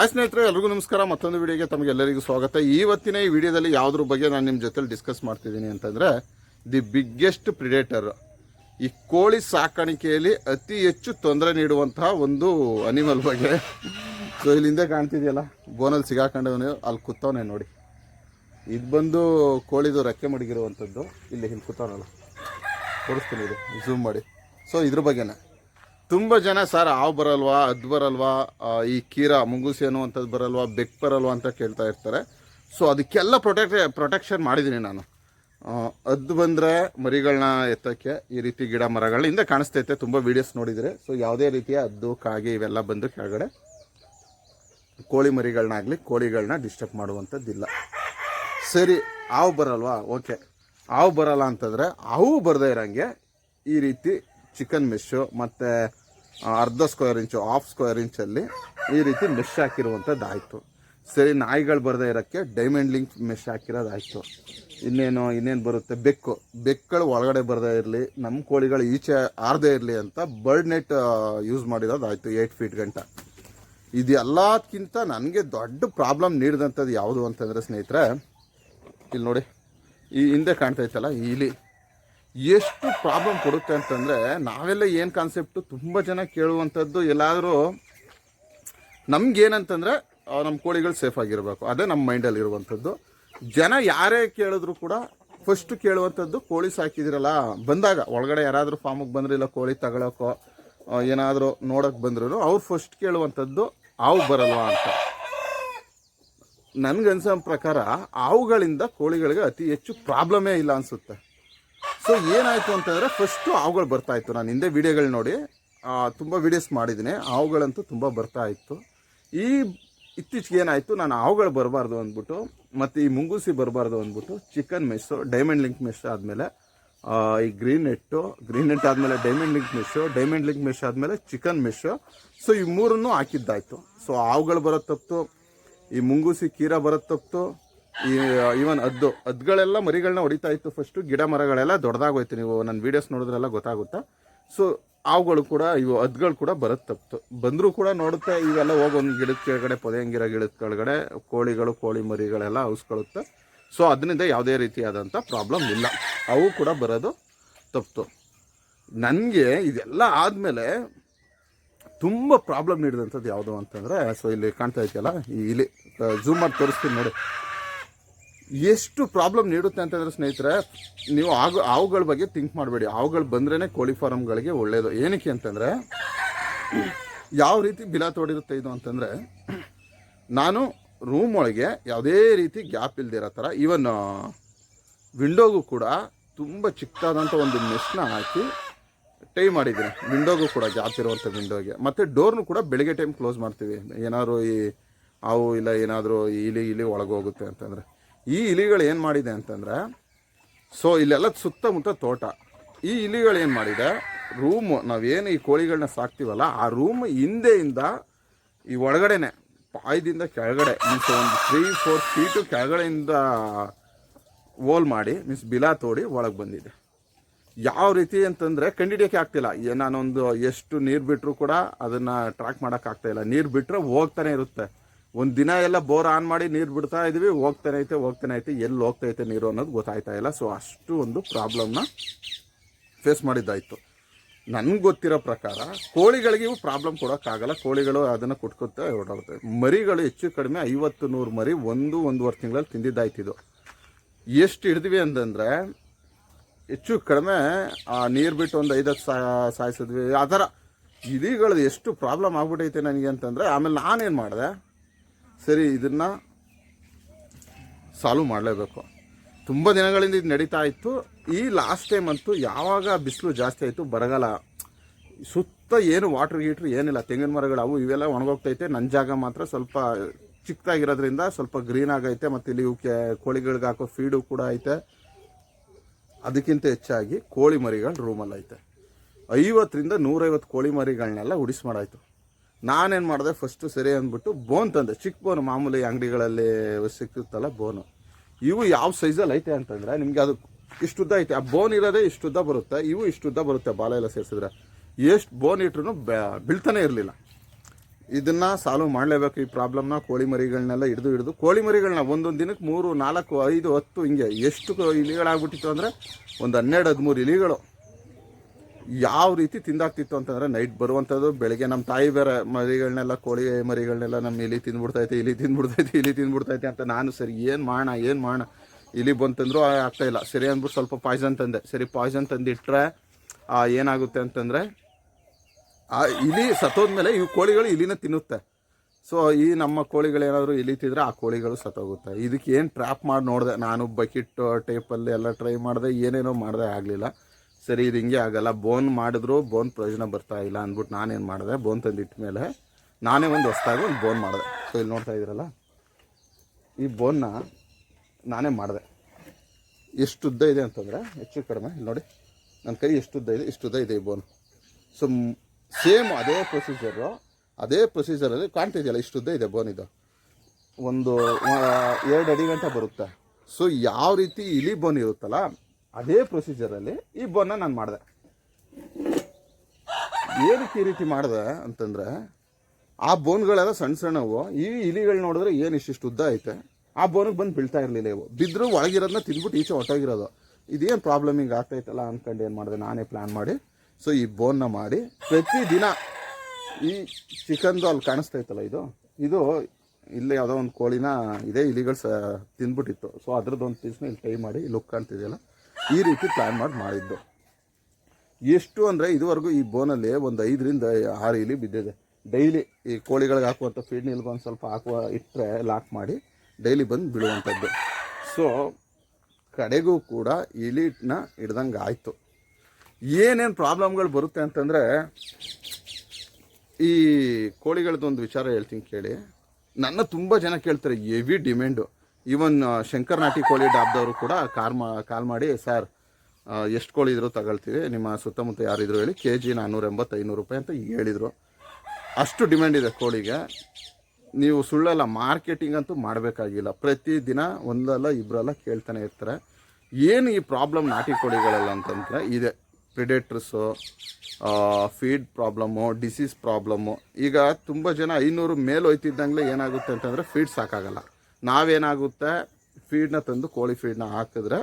ಆ ಸ್ನೇಹಿತರೆ, ಎಲ್ರಿಗೂ ನಮಸ್ಕಾರ. ಮತ್ತೊಂದು ವಿಡಿಯೋಗೆ ತಮಗೆಲ್ಲರಿಗೂ ಸ್ವಾಗತ. ಇವತ್ತಿನ ಈ ವಿಡಿಯೋದಲ್ಲಿ ಯಾವುದ್ರ ಬಗ್ಗೆ ನಾನು ನಿಮ್ಮ ಜೊತೆಲಿ ಡಿಸ್ಕಸ್ ಮಾಡ್ತಿದ್ದೀನಿ ಅಂತಂದರೆ ದಿ ಬಿಗ್ಗೆಸ್ಟ್ ಪ್ರಿಡೇಟರ್ ಈ ಕೋಳಿ ಸಾಕಾಣಿಕೆಯಲ್ಲಿ ಅತಿ ಹೆಚ್ಚು ತೊಂದರೆ ನೀಡುವಂತಹ ಒಂದು ಅನಿಮಲ್ ಬಗ್ಗೆ. ಸೊ ಇಲ್ಲಿ ಕಾಣ್ತಿದೆಯಲ್ಲ, ಬೋನಲ್ಲಿ ಸಿಗಾಕೊಂಡವನು, ಅಲ್ಲಿ ಕೂತವನೆ ನೋಡಿ. ಇದು ಬಂದು ಕೋಳಿದು ರೆಕ್ಕೆ ಮಡಗಿರುವಂಥದ್ದು ಇಲ್ಲಿ ಹಿಂಗೆ ಕೂತವನಲ್ಲ. ತೋರಿಸ್ತೀನಿ ಇದು ಝೂಮ್ ಮಾಡಿ. ಸೊ ಇದ್ರ ಬಗ್ಗೆನೇ. ತುಂಬ ಜನ, ಸರ್, ಹಾವು ಬರಲ್ವಾ? ಅದು ಬರಲ್ವಾ? ಈ ಕೀರ ಮುಂಗುಸಿ ಅನ್ನುವಂಥದ್ದು ಬರಲ್ವಾ? ಬೆಕ್ ಬರಲ್ವಾ? ಅಂತ ಕೇಳ್ತಾ ಇರ್ತಾರೆ. ಸೊ ಅದಕ್ಕೆಲ್ಲ ಪ್ರೊಟೆಕ್ಟ್, ಪ್ರೊಟೆಕ್ಷನ್ ಮಾಡಿದ್ದೀನಿ ನಾನು. ಅದು ಬಂದರೆ ಮರಿಗಳನ್ನ ಎತ್ತಕ್ಕೆ ಈ ರೀತಿ ಗಿಡ ಮರಗಳ ಹಿಂದೆ ಕಾಣಿಸ್ತೈತೆ. ತುಂಬ ವೀಡಿಯೋಸ್ ನೋಡಿದರೆ. ಸೊ ಯಾವುದೇ ರೀತಿಯ ಅದ್ದು ಕಾಗೆ ಇವೆಲ್ಲ ಬಂದು ಕೆಳಗಡೆ ಕೋಳಿ ಮರಿಗಳನ್ನಾಗಲಿ ಕೋಳಿಗಳನ್ನ ಡಿಸ್ಟರ್ಬ್ ಮಾಡುವಂಥದ್ದಿಲ್ಲ. ಸರಿ, ಹಾವು ಬರಲ್ವಾ? ಓಕೆ ಹಾವು ಬರಲ್ಲ ಅಂತಂದರೆ, ಹಾವು ಬರದೇ ಇರೋಂಗೆ ಈ ರೀತಿ ಚಿಕನ್ ಮೆಶ್ಶು ಮತ್ತು ಅರ್ಧ ಸ್ಕ್ವೇರ್ ಇಂಚು ಹಾಫ್ ಸ್ಕ್ವೇರ್ ಇಂಚಲ್ಲಿ ಈ ರೀತಿ ಮೆಶ್ ಹಾಕಿರುವಂಥದ್ದಾಯಿತು ಸರಿ, ನಾಯಿಗಳು ಬರದೇ ಇರೋಕ್ಕೆ ಡೈಮಂಡ್ ಲಿಂಕ್ ಮೆಶ್ ಹಾಕಿರೋದಾಯಿತು. ಇನ್ನೇನು ಇನ್ನೇನು ಬರುತ್ತೆ? ಬೆಕ್ಕು. ಬೆಕ್ಕುಗಳು ಒಳಗಡೆ ಬರದೇ ಇರಲಿ ನಮ್ಮ ಕೋಳಿಗಳು ಈಚೆ ಆರದೇ ಇರಲಿ ಅಂತ ಬರ್ಡ್ ನೆಟ್ ಯೂಸ್ ಮಾಡಿರೋದಾಯಿತು ಏಯ್ಟ್ ಫೀಟ್ ಗಂಟ. ಇದೆಲ್ಲಕ್ಕಿಂತ ನನಗೆ ದೊಡ್ಡ ಪ್ರಾಬ್ಲಮ್ ನೀಡಿದಂಥದ್ದು ಯಾವುದು ಅಂತಂದರೆ ಸ್ನೇಹಿತರೆ, ಇಲ್ಲಿ ನೋಡಿ, ಈ ಹಿಂದೆ ಕಾಣ್ತಾ ಇತ್ತಲ್ಲ ಇಲಿ. ಎಷ್ಟು ಪ್ರಾಬ್ಲಮ್ ಕೊಡುತ್ತೆ ಅಂತಂದರೆ, ನಾವೆಲ್ಲ ಏನು ಕಾನ್ಸೆಪ್ಟು ತುಂಬ ಜನ ಕೇಳುವಂಥದ್ದು ಎಲ್ಲಾದರೂ ನಮ್ಗೇನಂತಂದರೆ ನಮ್ಮ ಕೋಳಿಗಳು ಸೇಫ್ ಆಗಿರಬೇಕು. ಅದೇ ನಮ್ಮ ಮೈಂಡಲ್ಲಿ ಇರುವಂಥದ್ದು ಜನ ಯಾರೇ ಕೇಳಿದ್ರು ಕೂಡ ಫಸ್ಟ್ ಕೇಳುವಂಥದ್ದು ಕೋಳಿ ಸಾಕಿದಿರಲ್ಲ, ಬಂದಾಗ ಒಳಗಡೆ ಯಾರಾದರೂ ಫಾರ್ಮಿಗೆ ಬಂದ್ರಿಲ್ಲ ಕೋಳಿ ತಗೊಳಕೋ ಏನಾದರೂ ನೋಡೋಕೆ ಬಂದ್ರು ಅವ್ರು ಫಸ್ಟ್ ಕೇಳುವಂಥದ್ದು ಹಾವು ಬರಲ್ವಾ ಅಂತ. ನನಗನ್ಸೋ ಪ್ರಕಾರ ಹಾವುಗಳಿಂದ ಕೋಳಿಗಳಿಗೆ ಅತಿ ಹೆಚ್ಚು ಪ್ರಾಬ್ಲಮೇ ಇಲ್ಲ ಅನಿಸುತ್ತೆ. ಸೊ ಏನಾಯಿತು ಅಂತಂದರೆ ಫಸ್ಟು ಹಾವುಗಳು ಬರ್ತಾ ಇತ್ತು. ನಾನು ಹಿಂದೆ ವಿಡಿಯೋಗಳು ನೋಡಿ. ತುಂಬ ವಿಡಿಯೋಸ್ ಮಾಡಿದ್ದೀನಿ. ಹಾವುಗಳಂತೂ ತುಂಬ ಬರ್ತಾ ಇತ್ತು. ಈ ಇತ್ತೀಚೆಗೆ ಏನಾಯಿತು, ನಾನು ಹಾವುಗಳು ಬರಬಾರ್ದು ಅಂದ್ಬಿಟ್ಟು, ಮತ್ತು ಈ ಮುಂಗುಸಿ ಬರಬಾರ್ದು ಅಂದ್ಬಿಟ್ಟು chicken mesh diamond link mesh ಆದಮೇಲೆ ಈ ಗ್ರೀನ್ ನೆಟ್ಟು ಗ್ರೀನ್ ನೆಟ್ ಆದಮೇಲೆ diamond link mesh diamond link mesh ಆದಮೇಲೆ ಚಿಕನ್ ಮೆಶ್ಶು ಸೊ ಈ ಮೂರನ್ನು ಹಾಕಿದ್ದಾಯಿತು. ಸೊ ಹಾವುಗಳು ಬರೋದು ತಪ್ಪಿತು ಈ ಮುಂಗುಸಿ ಕೀರ ಬರೋದು ತಪ್ಪಿತು ಈ ಈವನ್ ಅದ್ದು, ಅದ್ಗಳೆಲ್ಲ ಮರಿಗಳನ್ನ ಹೊಡಿತಾ ಇತ್ತು ಫಸ್ಟು ಗಿಡ ಮರಗಳೆಲ್ಲ ದೊಡ್ಡದಾಗೋಯ್ತು ನೀವು ನನ್ನ ವೀಡಿಯೋಸ್ ನೋಡಿದ್ರೆಲ್ಲ ಗೊತ್ತಾಗುತ್ತಾ? ಸೊ ಅವುಗಳು ಕೂಡ, ಇವು ಅದ್ಗಳು ಕೂಡ ಬರೋದು ತಪ್ಪಿತು ಬಂದರೂ ಕೂಡ ನೋಡುತ್ತೆ, ಇವೆಲ್ಲ ಹೋಗೊಂದು ಗಿಡದ ಕೆಳಗಡೆ, ಪೊದೆಯಂಗಿರ ಗಿಡದ ಕೆಳಗಡೆ, ಕೋಳಿಗಳು, ಕೋಳಿ ಮರಿಗಳೆಲ್ಲ ಔಸ್ಕೊಳ್ಳುತ್ತೆ ಸೊ ಅದರಿಂದ ಯಾವುದೇ ರೀತಿಯಾದಂಥ ಪ್ರಾಬ್ಲಮ್ ಇಲ್ಲ. ಅವು ಕೂಡ ಬರೋದು ತಪ್ಪಿತು ನನಗೆ ಇದೆಲ್ಲ ಆದಮೇಲೆ ತುಂಬ ಪ್ರಾಬ್ಲಮ್ ನೀಡಿದಂಥದ್ದು ಯಾವುದು ಅಂತಂದರೆ ಸೊ ಇಲ್ಲಿ ಕಾಣ್ತಾ ಇದೆಯಲ್ಲ ಇಲ್ಲಿ ಝೂಮ್ ಮಾಡಿ ತೋರಿಸ್ತೀನಿ ನೋಡಿ. ಎಷ್ಟು ಪ್ರಾಬ್ಲಮ್ ನೀಡುತ್ತೆ ಅಂತಂದರೆ ಸ್ನೇಹಿತರೆ, ನೀವು ಆಗ ಅವುಗಳ ಬಗ್ಗೆ ಥಿಂಕ್ ಮಾಡಬೇಡಿ. ಅವುಗಳು ಬಂದ್ರೇ ಕೋಳಿ ಫಾರಮ್ಗಳಿಗೆ ಒಳ್ಳೆಯದು ಏನಕ್ಕೆ ಅಂತಂದರೆ, ಯಾವ ರೀತಿ ಬಿಲ ತೋಡಿರುತ್ತೆ ಇದು ಅಂತಂದರೆ, ನಾನು ರೂಮ್ ಒಳಗೆ ಯಾವುದೇ ರೀತಿ ಗ್ಯಾಪ್ ಇಲ್ದಿರೋ ಥರ ಈವನ್ ವಿಂಡೋಗೂ ಕೂಡ ತುಂಬ ಚಿಕ್ಕದಾದಂಥ ಒಂದು ಮೆಸ್ನ ಹಾಕಿ ಟೈ ಮಾಡಿದ್ದೀನಿ. ವಿಂಡೋಗೂ ಕೂಡ ಗ್ಯಾಪ್ ಇರುವಂಥ ವಿಂಡೋಗೆ ಮತ್ತು ಡೋರ್ನು ಕೂಡ ಬೆಳಗ್ಗೆ ಟೈಮ್ ಕ್ಲೋಸ್ ಮಾಡ್ತೀವಿ. ಏನಾದರೂ ಈ ಹಾವು ಇಲ್ಲ ಏನಾದರೂ ಇಲಿ ಇಲಿ ಒಳಗೋಗುತ್ತೆ ಅಂತಂದರೆ. ಈ ಇಲಿಗಳು ಏನು ಮಾಡಿದೆ ಅಂತಂದರೆ, ಸೊ ಇಲ್ಲೆಲ್ಲ ಸುತ್ತಮುತ್ತ ತೋಟ. ಈ ಇಲಿಗಳು ಏನು ಮಾಡಿದೆ ರೂಮು ನಾವೇನು ಈ ಕೋಳಿಗಳನ್ನ ಸಾಕ್ತೀವಲ್ಲ, ಆ ರೂಮ್ ಹಿಂದೆಯಿಂದ ಈ ಒಳಗಡೆನೆ, ಪಾಯದಿಂದ ಕೆಳಗಡೆ ಮೀನ್ಸ್ ಒಂದು ತ್ರೀ ಫೋರ್ ಫೀಟು ಕೆಳಗಡೆಯಿಂದ ಓಲ್ ಮಾಡಿ ಮೀನ್ಸ್ ಬಿಲಾ ತೋಡಿ ಒಳಗೆ ಬಂದಿದೆ. ಯಾವ ರೀತಿ ಅಂತಂದರೆ ಕಂಡಿಡಿಯೋಕೆ ಆಗ್ತಿಲ್ಲ. ನಾನೊಂದು ಎಷ್ಟು ನೀರು ಬಿಟ್ಟರು ಕೂಡ ಅದನ್ನು ಟ್ರ್ಯಾಕ್ ಮಾಡೋಕ್ಕಾಗ್ತಾಯಿಲ್ಲ ನೀರು ಬಿಟ್ಟರೆ ಹೋಗ್ತಾನೆ ಇರುತ್ತೆ. ಒಂದು ದಿನ ಎಲ್ಲ ಬೋರ್ ಆನ್ ಮಾಡಿ ನೀರು ಬಿಡ್ತಾ ಇದ್ವಿ, ಹೋಗ್ತಾನೆ ಐತೆ ಹೋಗ್ತಾನೆ ಐತೆ, ಎಲ್ಲಿ ಹೋಗ್ತೈತೆ ನೀರು ಅನ್ನೋದು ಗೊತ್ತಾಯ್ತಾ ಇಲ್ಲ. ಸೊ ಅಷ್ಟು ಒಂದು ಪ್ರಾಬ್ಲಮ್ನ ಫೇಸ್ ಮಾಡಿದ್ದಾಯಿತು. ನನಗೆ ಗೊತ್ತಿರೋ ಪ್ರಕಾರ ಕೋಳಿಗಳಿಗೆ ಇವು ಪ್ರಾಬ್ಲಮ್ ಕೊಡೋಕ್ಕಾಗಲ್ಲ. ಕೋಳಿಗಳು ಅದನ್ನು ಕುಟ್ಕೊತಾ ಓಡಾಡುತ್ತೆ ಮರಿಗಳು ಹೆಚ್ಚು ಕಡಿಮೆ ಐವತ್ತು ನೂರು ಮರಿ ಒಂದು, ಒಂದೂವರೆ ತಿಂಗಳಲ್ಲಿ ತಿಂದಿದ್ದಾಯ್ತಿದು ಎಷ್ಟು ಹಿಡಿದ್ವಿ ಅಂತಂದರೆ ಹೆಚ್ಚು ಕಡಿಮೆ, ಆ, ನೀರು ಬಿಟ್ಟು ಒಂದು ಐದತ್ತು ಸಾಯಿಸಿದ್ವಿ. ಆ ಥರ ಎಷ್ಟು ಪ್ರಾಬ್ಲಮ್ ಆಗ್ಬಿಟ್ಟೈತೆ ನನಗೆ ಅಂತಂದರೆ, ಆಮೇಲೆ ನಾನೇನು ಮಾಡಿದೆ? ಸರಿ, ಇದನ್ನು ಸಾಲ್ವ್ ಮಾಡಲೇಬೇಕು. ತುಂಬ ದಿನಗಳಿಂದ ಇದು ನಡೀತಾ ಇತ್ತು. ಈ ಲಾಸ್ಟ್ ಟೈಮ್ ಅಂತೂ ಯಾವಾಗ ಬಿಸಿಲು ಜಾಸ್ತಿ ಆಯಿತು ಬರಗಾಲ ಸುತ್ತ ಏನು ವಾಟ್ರ್ ಗೀಟ್ರ್ ಏನಿಲ್ಲ, ತೆಂಗಿನ ಮರಗಳು ಅವು ಇವೆಲ್ಲ ಒಣಗೋಗ್ತೈತೆ. ನನ್ನ ಜಾಗ ಮಾತ್ರ ಸ್ವಲ್ಪ ಚಿಕ್ಕದಾಗಿರೋದ್ರಿಂದ ಸ್ವಲ್ಪ ಗ್ರೀನ್ ಆಗೈತೆ. ಮತ್ತು ಇಲ್ಲಿ ಇವಕ್ಕೆ ಕೋಳಿಗಳಿಗೆ ಹಾಕೋ ಫೀಡು ಕೂಡ ಐತೆ. ಅದಕ್ಕಿಂತ ಹೆಚ್ಚಾಗಿ ಕೋಳಿ ಮರಿಗಳು ರೂಮಲ್ಲಿ ಐತೆ ಐವತ್ತರಿಂದ ನೂರೈವತ್ತು ಕೋಳಿ ಮರಿಗಳನ್ನೆಲ್ಲ ಉಡಿಸ್ ಮಾಡಾಯ್ತು. ನಾನೇನು ಮಾಡಿದೆ ಫಸ್ಟು ಸರಿ ಅಂದ್ಬಿಟ್ಟು ಬೋನ್ ತಂದೆ. ಚಿಕ್ಕ ಬೋನ್ ಮಾಮೂಲಿ ಅಂಗಡಿಗಳಲ್ಲಿ ಸಿಕ್ಕುತ್ತಲ್ಲ ಬೋನು ಇವು ಯಾವ ಸೈಜಲ್ಲಿ ಐತೆ ಅಂತಂದರೆ, ನಿಮಗೆ ಅದು ಇಷ್ಟುದ್ದ ಐತೆ. ಆ ಬೋನ್ ಇರೋದೇ ಇಷ್ಟುದ್ದ ಬರುತ್ತೆ, ಇವು ಇಷ್ಟುದ್ದ ಬರುತ್ತೆ ಬಾಲ ಎಲ್ಲ ಸೇರಿಸಿದ್ರೆ. ಎಷ್ಟು ಬೋನ್ ಇಟ್ರು ಬೀಳ್ತಾನೆ ಇರಲಿಲ್ಲ. ಇದನ್ನು ಸಾಲ್ವ್ ಮಾಡಲೇಬೇಕು ಈ ಪ್ರಾಬ್ಲಮ್ನ ಕೋಳಿ ಮರಿಗಳನ್ನೆಲ್ಲ ಹಿಡಿದು ಹಿಡಿದು. ಕೋಳಿ ಮರಿಗಳನ್ನ ಒಂದೊಂದು ದಿನಕ್ಕೆ ಮೂರು, ನಾಲ್ಕು, ಐದು, ಹತ್ತು, ಹಿಂಗೆ ಎಷ್ಟು ಇಲಿಗಳಾಗ್ಬಿಟ್ಟಿತ್ತು ಅಂದರೆ, ಒಂದು ಹನ್ನೆರಡು, ಹದಿಮೂರು ಇಲಿಗಳು. ಯಾವ ರೀತಿ ತಿಂದಾಗ್ತಿತ್ತು ಅಂತಂದ್ರೆ ನೈಟ್ ಬರುವಂಥದ್ದು, ಬೆಳಗ್ಗೆ ನಮ್ಮ ತಾಯಿ ಬೇರೆ ಮರಿಗಳನ್ನೆಲ್ಲ ಕೋಳಿ ಮರಿಗಳನ್ನೆಲ್ಲ ನಮ್ಮ ಇಲಿ ತಿಂದ್ಬಿಡ್ತೈತೆ ಇಲಿ ತಿಂದ್ಬಿಡ್ತೈತೆ ಇಲಿ ತಿಂದ್ಬಿಡ್ತೈತೆ ಅಂತ ನಾನು ಸರಿ ಏನು ಮಾಡೋಣ ಏನು ಮಾಡೋಣ ಇಲಿ ಬಂತಂದ್ರು ಆಗ್ತಾ ಇಲ್ಲ. ಸರಿ ಅಂದ್ಬಿಟ್ಟು ಸ್ವಲ್ಪ ಪಾಯ್ಸನ್ ತಂದೆ. ಸರಿ ಪಾಯ್ಸನ್ ತಂದಿಟ್ರೆ ಏನಾಗುತ್ತೆ ಅಂತಂದರೆ, ಆ ಇಲಿ ಸತ್ತೋದ್ಮೇಲೆ ಇವು ಕೋಳಿಗಳು ಇಲಿನ ತಿನ್ನುತ್ತೆ. ಸೊ ಈ ನಮ್ಮ ಕೋಳಿಗಳು ಏನಾದರೂ ಇಲಿ ತಿಂದರೆ ಆ ಕೋಳಿಗಳು ಸತ್ತೋಗುತ್ತೆ. ಇದಕ್ಕೆ ಏನು ಟ್ರ್ಯಾಪ್ ಮಾಡಿ ನೋಡಿದೆ. ನಾನು ಬಕೆಟ್ ಟೇಪಲ್ಲಿ ಎಲ್ಲ ಟ್ರೈ ಮಾಡಿದೆ, ಏನೇನೋ ಮಾಡಿದೆ ಆಗಲಿಲ್ಲ. ಸರಿ, ಇದು ಹಿಂಗೆ ಆಗಲ್ಲ. ಬೋನ್ ಮಾಡಿದ್ರು ಬೋನ್ ಪ್ರಯೋಜನ ಬರ್ತಾ ಇಲ್ಲ ಅಂದ್ಬಿಟ್ಟು ನಾನೇನು ಮಾಡಿದೆ? ಬೋನ್ ತಂದಿಟ್ಟ ಮೇಲೆ ನಾನೇ ಒಂದು ಹೊಸ್ದಾಗಿ ಒಂದು ಬೋನ್ ಮಾಡಿದೆ. ಸೊ ಇಲ್ಲಿ ನೋಡ್ತಾ ಇದ್ದೀರಲ್ಲ? ಈ ಬೋನ್ನ ನಾನೇ ಮಾಡಿದೆ. ಎಷ್ಟು ಉದ್ದ ಇದೆ ಅಂತಂದರೆ, ಹೆಚ್ಚು ಕಡಿಮೆ, ಇಲ್ಲಿ ನೋಡಿ. ನನ್ನ ಕೈ ಎಷ್ಟು ಉದ್ದ ಇದೆ? ಇಷ್ಟು ಉದ್ದ ಇದೆ ಈ ಬೋನ್ ಸೊ ಸೇಮ್ ಅದೇ ಪ್ರೊಸೀಜರು ಅದೇ ಪ್ರೊಸೀಜರಲ್ಲಿ ಕಾಣ್ತಿದೆಯಲ್ಲ ಇಷ್ಟು ಉದ್ದ ಇದೆ ಬೋನ್ ಇದು. ಒಂದು ಎರಡು ಅಡಿ ಗಂಟೆ ಬರುತ್ತೆ. ಸೊ ಯಾವ ರೀತಿ ಇಲಿ ಬೋನ್ ಇರುತ್ತಲ್ಲ ಅದೇ ಪ್ರೊಸೀಜರಲ್ಲಿ ಈ ಬೋನ್ನ ನಾನು ಮಾಡಿದೆ. ಏನಕ್ಕೆ ಈ ರೀತಿ ಮಾಡಿದೆ ಅಂತಂದರೆ, ಆ ಬೋನ್ಗಳೆಲ್ಲ ಸಣ್ಣ ಸಣ್ಣವು ಈ ಇಲಿಗಳು ನೋಡಿದ್ರೆ ಏನು ಇಷ್ಟಿಷ್ಟು ಉದ್ದ ಐತೆ. ಆ ಬೋನಿಗೆ ಬಂದು ಬೀಳ್ತಾ ಇರಲಿಲ್ಲ ಇವು. ಬಿದ್ದರೂ ಒಳಗಿರೋದನ್ನ ತಿಂದ್ಬಿಟ್ಟು ಈಚೆ ಹೊಟ್ಟೋಗಿರೋದು ಇದೇನು ಪ್ರಾಬ್ಲಮ್ ಹಿಂಗೆ ಆಗ್ತೈತಲ್ಲ ಅಂದ್ಕೊಂಡು ಏನು ಮಾಡಿದೆ ನಾನೇ ಪ್ಲ್ಯಾನ್ ಮಾಡಿ. ಸೊ ಈ ಬೋನ್ನ ಮಾಡಿ ಪ್ರತಿದಿನ ಈ ಚಿಕನ್ದು ಅಲ್ಲಿ ಕಾಣಿಸ್ತೈತಲ್ಲ ಇದು? ಇದು ಇಲ್ಲೇ ಯಾವುದೋ ಒಂದು ಕೋಳಿನ ಇದೇ ಇಲಿಗಳು ಸ ತಿಂದ್ಬಿಟ್ಟಿತ್ತು. ಸೊ ಅದ್ರದ್ದು ಒಂದು ಪೀಸ್ನ ಇಲ್ಲಿ ಟ್ರೈ ಮಾಡಿ ಲುಕ್ ಕಾಣ್ತಿದೆಯಲ್ಲ? ಈ ರೀತಿ ಪ್ಲ್ಯಾನ್ ಮಾಡಿ ಮಾಡಿದ್ದು. ಎಷ್ಟು ಅಂದರೆ ಇದುವರೆಗೂ ಈ ಬೋನಲ್ಲಿ ಒಂದು ಐದರಿಂದ ಆರು ಇಲಿ ಬಿದ್ದಿದೆ. ಡೈಲಿ ಈ ಕೋಳಿಗಳಿಗೆ ಹಾಕುವಂಥ ಫೀಡ್ ಒಂದು ಸ್ವಲ್ಪ ಹಾಕುವ ಇಟ್ಟರೆ ಲಾಕ್ ಮಾಡಿ ಡೈಲಿ ಬಂದು ಬಿಡುವಂಥದ್ದು ಸೊ ಕಡೆಗೂ ಕೂಡ ಇಲಿಟ್ನ ಹಿಡ್ದಂಗೆ ಆಯಿತು. ಏನೇನು ಪ್ರಾಬ್ಲಮ್ಗಳು ಬರುತ್ತೆ ಅಂತಂದರೆ, ಈ ಕೋಳಿಗಳದ್ದು ಒಂದು ವಿಚಾರ ಹೇಳ್ತೀನಿ ಕೇಳಿ. ನನ್ನ ತುಂಬ ಜನ ಕೇಳ್ತಾರೆ ಹೆವಿ ಡಿಮ್ಯಾಂಡು ಈವನ್ ಶಂಕರ್ ನಾಟಿ ಕೋಳಿ ಡಾಬ್ದವರು ಕೂಡ ಕಾರ್ ಮಾ, ಕಾಲ್ ಮಾಡಿ, ಸರ್ ಎಷ್ಟು ಕೋಳಿ ಇದ್ರು ತಗೊಳ್ತೀವಿ. ನಿಮ್ಮ ಸುತ್ತಮುತ್ತ ಯಾರಿದ್ರು ಹೇಳಿ ಕೆ ಜಿ ನಾನ್ನೂರ ಎಂಬತ್ತು ಐನೂರು ರೂಪಾಯಿ ಅಂತ ಹೇಳಿದರು. ಅಷ್ಟು ಡಿಮ್ಯಾಂಡ್ ಇದೆ ಕೋಳಿಗೆ. ನೀವು ಸುಳ್ಳಲ್ಲ, ಮಾರ್ಕೆಟಿಂಗ್ ಅಂತೂ ಮಾಡಬೇಕಾಗಿಲ್ಲ. ಪ್ರತಿದಿನ ಒಂದಲ್ಲ ಇಬ್ಬರಲ್ಲ ಕೇಳ್ತಾನೆ ಇರ್ತಾರೆ. ಏನು ಈ ಪ್ರಾಬ್ಲಮ್ ನಾಟಿ ಕೋಳಿಗಳೆಲ್ಲ ಅಂತಂದರೆ, ಇದೆ. Predators feed problem disease problem ಈಗ ತುಂಬ ಜನ ಐನೂರು ಮೇಲೆ ಹೋಯ್ತಿದ್ದಂಗೆ ಏನಾಗುತ್ತೆ ಅಂತಂದರೆ ಫೀಡ್ ಸಾಕಾಗಲ್ಲ. ನಾವೇನಾಗುತ್ತೆ? ಫೀಡ್ನ ತಂದು ಕೋಳಿ ಫೀಡ್ನ ಹಾಕಿದ್ರೆ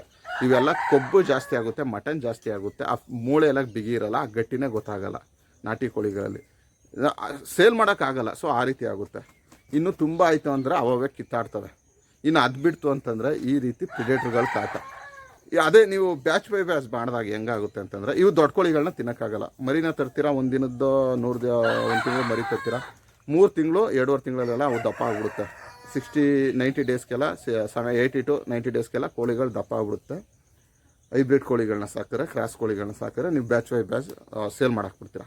ಇವೆಲ್ಲ ಕೊಬ್ಬು ಜಾಸ್ತಿ ಆಗುತ್ತೆ ಮಟನ್ ಜಾಸ್ತಿ ಆಗುತ್ತೆ. ಆ ಮೂಳೆ ಎಲ್ಲ ಬಿಗಿ ಇರಲ್ಲ, ಆ ಗಟ್ಟಿನೇ ಗೊತ್ತಾಗಲ್ಲ ನಾಟಿ ಕೋಳಿಗಳಲ್ಲಿ. ಸೇಲ್ ಮಾಡೋಕ್ಕಾಗಲ್ಲ ಸೊ ಆ ರೀತಿ ಆಗುತ್ತೆ. ಇನ್ನು ತುಂಬ ಆಯಿತು ಅಂದರೆ ಅವವೇ ಕಿತ್ತಾಡ್ತವೆ. ಇನ್ನು ಅದು ಬಿಡ್ತು ಅಂತಂದರೆ ಈ ರೀತಿ ಪ್ರಿಡೇಟರ್ಗಳ ಕಾಟ. ಅದೇ ನೀವು ಬ್ಯಾಚ್ ಬೈ ಬ್ಯಾಚ್ ಮಾಡಿದಾಗ ಹೆಂಗಾಗುತ್ತೆ ಅಂತಂದರೆ ಇವು ದೊಡ್ಡ ಕೋಳಿಗಳನ್ನ ತಿನ್ನೋಕ್ಕಾಗಲ್ಲ. ಮರಿನ ತರ್ತೀರಾ, ಒಂದು ದಿನದ್ದು ನೂರು ಒಂದು ತಿಂಗಳು ಮರಿ ತರ್ತೀರಾ? ಮೂರು ತಿಂಗಳು, ಎರಡೂವರೆ ತಿಂಗಳಲ್ಲೆಲ್ಲ ಅವು ದಪ್ಪ ಆಗ್ಬಿಡುತ್ತೆ. ಸಿಕ್ಸ್ಟಿ ನೈಂಟಿ ಡೇಸ್ಗೆಲ್ಲ ಸೆವೆ ಏಯ್ಟಿ ಟು ನೈಂಟಿ ಡೇಸ್ಗೆಲ್ಲ ಕೋಳಿಗಳು ದಪ್ಪ ಆಗ್ಬಿಡುತ್ತೆ. ಹೈಬ್ರಿಡ್ ಕೋಳಿಗಳನ್ನ ಸಾಕಿದ್ರೆ ಕ್ರಾಸ್ ಕೋಳಿಗಳನ್ನ ಸಾಕಿದ್ರೆ ನೀವು ಬ್ಯಾಚ್ ಬೈ ಬ್ಯಾಚ್ ಸೇಲ್ ಮಾಡಾಕ್ಬಿಡ್ತೀರಾ.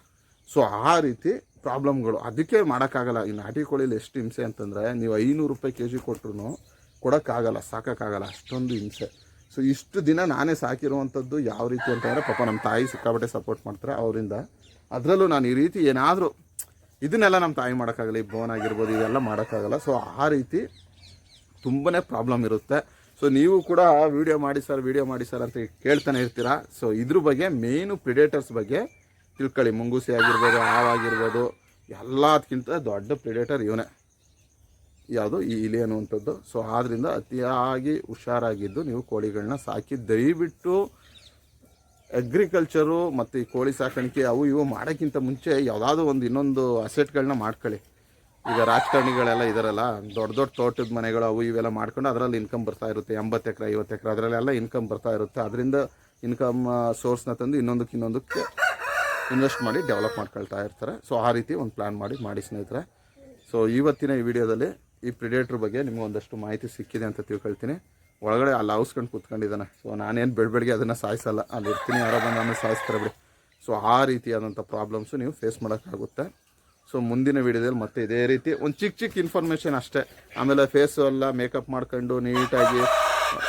ಸೊ ಆ ರೀತಿ ಪ್ರಾಬ್ಲಮ್ಗಳು ಅದಕ್ಕೆ ಮಾಡೋಕ್ಕಾಗಲ್ಲ. ಈ ನಾಟಿ ಕೋಳಿಲಿ ಎಷ್ಟು ಹಿಂಸೆ ಅಂತಂದರೆ, ನೀವು ಐನೂರು ರೂಪಾಯಿ ಕೆ ಜಿ ಕೊಟ್ಟರು ಕೊಡೋಕ್ಕಾಗಲ್ಲ, ಸಾಕೋಕ್ಕಾಗಲ್ಲ. ಅಷ್ಟೊಂದು ಹಿಂಸೆ. ಸೊ ಇಷ್ಟು ದಿನ ನಾನೇ ಸಾಕಿರುವಂಥದ್ದು ಯಾವ ರೀತಿ ಅಂತಂದರೆ, ಪಾಪ ನಮ್ಮ ತಾಯಿ ಸಿಕ್ಕಾಪಟ್ಟೆ ಸಪೋರ್ಟ್ ಮಾಡ್ತಾರೆ. ಅವರಿಂದ ಅದರಲ್ಲೂ ನಾನು ಈ ರೀತಿ ಏನಾದರೂ ಇದನ್ನೆಲ್ಲ ನಮ್ಮ ತಾಯಿ ಮಾಡೋಕ್ಕಾಗಲಿ ಈ ಬೋನ್ ಆಗಿರ್ಬೋದು ಇವೆಲ್ಲ ಮಾಡೋಕ್ಕಾಗಲ್ಲ. ಸೊ ಆ ರೀತಿ ತುಂಬಾ ಪ್ರಾಬ್ಲಮ್ ಇರುತ್ತೆ. ಸೊ ನೀವು ಕೂಡ ವಿಡಿಯೋ ಮಾಡಿ ಸರ್ ವಿಡಿಯೋ ಮಾಡಿ ಸರ್ ಅಂತ ಕೇಳ್ತಾನೆ ಇರ್ತೀರಾ? ಸೊ ಇದ್ರ ಬಗ್ಗೆ ಮೇಯ್ನು ಪ್ರಿಡೇಟರ್ಸ್ ಬಗ್ಗೆ ತಿಳ್ಕೊಳ್ಳಿ. ಮುಂಗೂಸಿ ಆಗಿರ್ಬೋದು ಹಾವಾಗಿರ್ಬೋದು ಎಲ್ಲದಕ್ಕಿಂತ ದೊಡ್ಡ ಪ್ರಿಡೇಟರ್ ಇವನೇ. ಯಾವುದು? ಈ ಇಲಿ ಅನ್ನುವಂಥದ್ದು. ಸೊ ಆದ್ದರಿಂದ ಅತಿಯಾಗಿ ಹುಷಾರಾಗಿದ್ದು ನೀವು ಕೋಳಿಗಳನ್ನ ಸಾಕಿ ದಯವಿಟ್ಟು ಅಗ್ರಿಕಲ್ಚರು ಮತ್ತು ಈ ಕೋಳಿ ಸಾಕಾಣಿಕೆ ಅವು ಇವು ಮಾಡೋಕ್ಕಿಂತ ಮುಂಚೆ ಯಾವುದಾದ್ರು ಒಂದು ಇನ್ನೊಂದು ಅಸೆಟ್ಗಳನ್ನ ಮಾಡ್ಕೊಳ್ಳಿ. ಈಗ ರಾಜಕಾರಣಿಗಳೆಲ್ಲ ಇದಾರಲ್ಲ, ದೊಡ್ಡ ದೊಡ್ಡ ತೋಟದ ಮನೆಗಳು ಅವು ಇವೆಲ್ಲ ಮಾಡ್ಕೊಂಡು ಅದರಲ್ಲಿ ಇನ್ಕಮ್ ಬರ್ತಾ ಇರುತ್ತೆ, ಎಂಬತ್ತು ಎಕರೆ, ಐವತ್ತು ಎಕರೆ, ಅದರಲ್ಲೆಲ್ಲ ಇನ್ಕಮ್ ಬರ್ತಾ ಇರುತ್ತೆ. ಅದರಿಂದ ಇನ್ಕಮ್ ಸೋರ್ಸ್ನ ತಂದು ಇನ್ನೊಂದಕ್ಕೆ ಇನ್ನೊಂದಕ್ಕೆ ಇನ್ವೆಸ್ಟ್ ಮಾಡಿ ಡೆವಲಪ್ ಮಾಡ್ಕೊಳ್ತಾ ಇರ್ತಾರೆ. ಸೊ ಆ ರೀತಿ ಒಂದು ಪ್ಲ್ಯಾನ್ ಮಾಡಿ ಮಾಡಿ ಸ್ನೇಹಿತರೆ. ಸೊ ಇವತ್ತಿನ ಈ ವಿಡಿಯೋದಲ್ಲಿ ಈ ಪ್ರಿಡೇಟ್ರ್ ಬಗ್ಗೆ ನಿಮಗೆ ಒಂದಷ್ಟು ಮಾಹಿತಿ ಸಿಕ್ಕಿದೆ ಅಂತ ತಿಳ್ಕೊಳ್ತೀನಿ. ಒಳಗಡೆ ಅಲ್ಲಿ ಹೌಸ್ಕೊಂಡು ಕೂತ್ಕೊಂಡಿದ್ದಾನೆ. ಸೊ ನಾನೇನು ಬೆಳ ಬೆಳಗ್ಗೆ ಅದನ್ನು ಸಾಯಿಸಲ್ಲ. ಅಲ್ಲಿ ಇರ್ತೀನಿ, ಯಾರೋ ಬಂದು ಸಾಯಿಸ್ತಾರೆ ಬಿಡಿ. ಸೊ ಆ ರೀತಿಯಾದಂಥ ಪ್ರಾಬ್ಲಮ್ಸು ನೀವು ಫೇಸ್ ಮಾಡೋಕ್ಕಾಗುತ್ತೆ. ಸೊ ಮುಂದಿನ ವಿಡಿಯೋದಲ್ಲಿ ಮತ್ತೆ ಇದೇ ರೀತಿ ಒಂದು ಚಿಕ್ಕ ಚಿಕ್ಕ ಇನ್ಫಾರ್ಮೇಷನ್ ಅಷ್ಟೇ. ಆಮೇಲೆ ಫೇಸು ಎಲ್ಲ ಮೇಕಪ್ ಮಾಡ್ಕೊಂಡು ನೀಟಾಗಿ,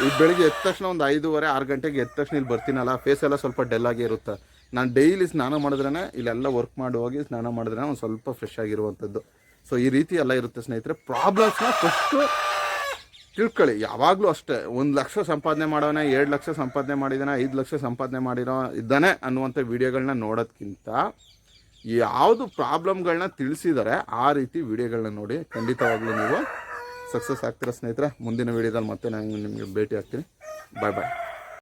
ಈ ಬೆಳಿಗ್ಗೆ ಎದ್ದ ತಕ್ಷಣ ಒಂದು ಐದೂವರೆ, ಆರು ಗಂಟೆಗೆ ಎದ್ದ ತಕ್ಷಣ ಇಲ್ಲಿ ಬರ್ತೀನಲ್ಲ ಫೇಸ್ ಎಲ್ಲ ಸ್ವಲ್ಪ ಡೆಲ್ಲಾಗಿ ಇರುತ್ತೆ. ನಾನು ಡೈಲಿ ಸ್ನಾನ ಮಾಡಿದ್ರೇ ಇಲ್ಲೆಲ್ಲ ವರ್ಕ್ ಮಾಡಿ ಹೋಗಿ ಸ್ನಾನ ಮಾಡಿದ್ರೆ ಒಂದು ಸ್ವಲ್ಪ ಫ್ರೆಶ್ ಆಗಿರುವಂಥದ್ದು. ಸೊ ಈ ರೀತಿ ಎಲ್ಲ ಇರುತ್ತೆ ಸ್ನೇಹಿತರೆ. ಪ್ರಾಬ್ಲಮ್ಸ್ನ ಫಸ್ಟು ತಿಳ್ಕೊಳ್ಳಿ, ಯಾವಾಗಲೂ ಅಷ್ಟೇ. ಒಂದು ಲಕ್ಷ ಸಂಪಾದನೆ ಮಾಡೋಣ ಎರಡು ಲಕ್ಷ ಸಂಪಾದನೆ ಮಾಡಿದಾನೆ, ಐದು ಲಕ್ಷ ಸಂಪಾದನೆ ಮಾಡಿರೋ, ಇದ್ದಾನೆ ಅನ್ನುವಂಥ ವಿಡಿಯೋಗಳನ್ನ ನೋಡೋದ್ಕಿಂತ ಯಾವುದು ಪ್ರಾಬ್ಲಮ್ಗಳನ್ನ ತಿಳಿಸಿದರೆ ಆ ರೀತಿ ವಿಡಿಯೋಗಳನ್ನ ನೋಡಿ ಖಂಡಿತವಾಗ್ಲೂ ನೀವು ಸಕ್ಸಸ್ ಆಗ್ತೀರ ಸ್ನೇಹಿತರೆ. ಮುಂದಿನ ವಿಡಿಯೋದಲ್ಲಿ ಮತ್ತೆ ನಾನು ನಿಮಗೆ ಭೇಟಿ ಆಗ್ತೀನಿ. ಬಾಯ್ ಬಾಯ್.